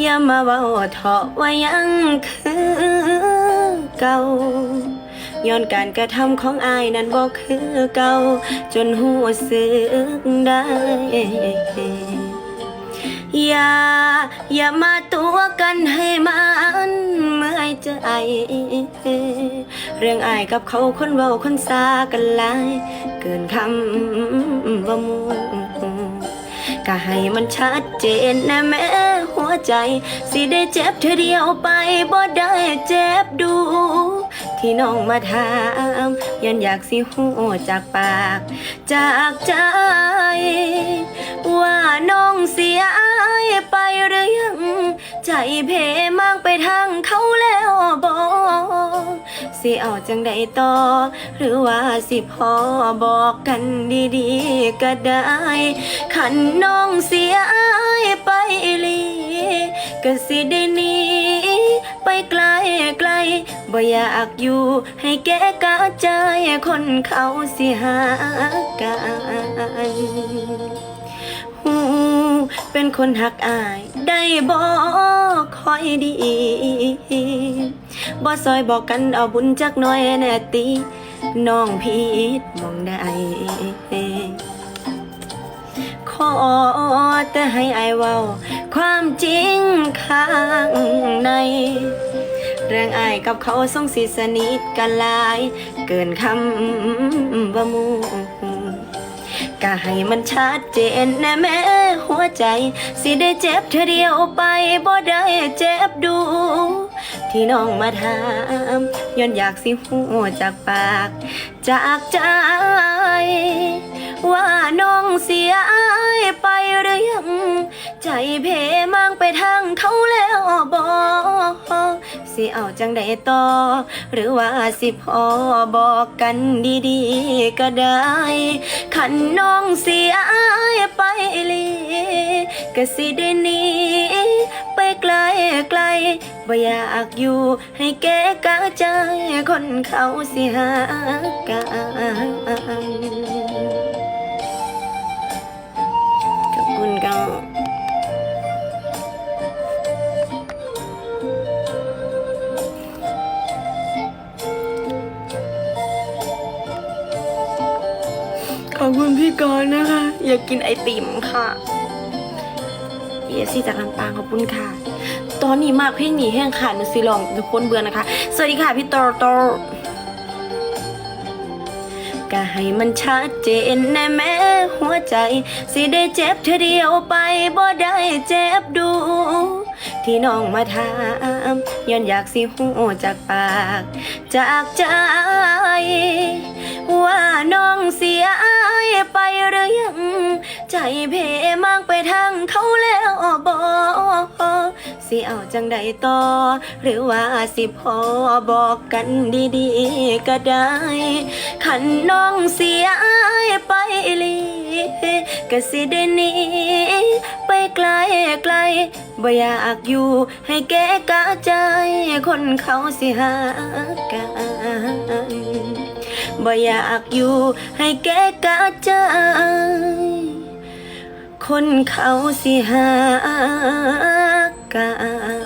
อย่ามาเว้าเถาะว่ายังคือเก่าย้อนการกระทำของอายนั้นบอกคือเก่าจนหูสึกได้อย่าอย่ามาตัวกันให้มันเมื่อยใจเรื่องอายกับเขาคนเว้าคนซากันหลาย เกินคำว่ามูก็ให้มันชัดเจนนะแม่ ใจ สิได้เจ็บเธอเดียวไปบ่ได้เจ็บดู ที่น้องมาถามยันอยากสิหูจากปาก จากใจ ว่าน้องเสียไปหรือยัง ใจเพมากไปทาง สิเอาจังใดต่อ หรือว่าสิพอบอกกันดีๆก็ได้ขันน้องเสียอายไปลีก็สิได้หนีไปไกลไกลบ่อยากอยู่ให้แก่กาใจคนเขาสิหากันหูเป็นคนหักอาย ได้บอกคอยดีบ่ซอยบอกกันเอาบุญจักน้อยแน่ตีน้องพีดมองได้ขอแต่ให้อายเว้า ความจริงข้างในเรื่องอายกับเขาทรงสิสนิทกันลาย เกินคำว่ามู ก็ให้มันชัดเจนนะแม่หัวใจ สิได้เจ็บเธอเดียวไปบ่ได้เจ็บดู ที่น้องมาถามย้อนอยากสิหัวจากปาก จากใจ สิเอาจังใดต่อหรือว่าสิพอบอกกันดีๆก็ได้ ขันน้องเสียไปลีก็สิได้หนีไปไกลไกลบ่อยากอยู่ให้แกกาใจคนเขาสิหากัน ขอบคุณพี่กรณ์นะคะ อยากกินไอติมค่ะเอซี่จากลำปางขอบคุณค่ะ ตอนนี้มากเพลงนี้แห้งขาดหนูสิลองทุกคนเบื่อนะคะ สวัสดีค่ะพี่โตโตก็ให้มันชัดเจนแน่แม่หัวใจ สิได้เจ็บเธอเดียวไปบ่ได้เจ็บดู ที่น้องมาถามย้อนอยากสิหูจากปาก จากใจ ใจเพมากไปทางเขาแล้วบอกสิเอาจังใดต่อ หรือว่าสิพอบอกกันดีๆก็ได้ ขันน้องเสียไปลีก็สิได้นีไปไกลไกลบ่อยากอยู่ให้แกกาใจ คนเขาสิหากันบ่อยากอยู่ให้แกกาใจ คนเขาสิหากัน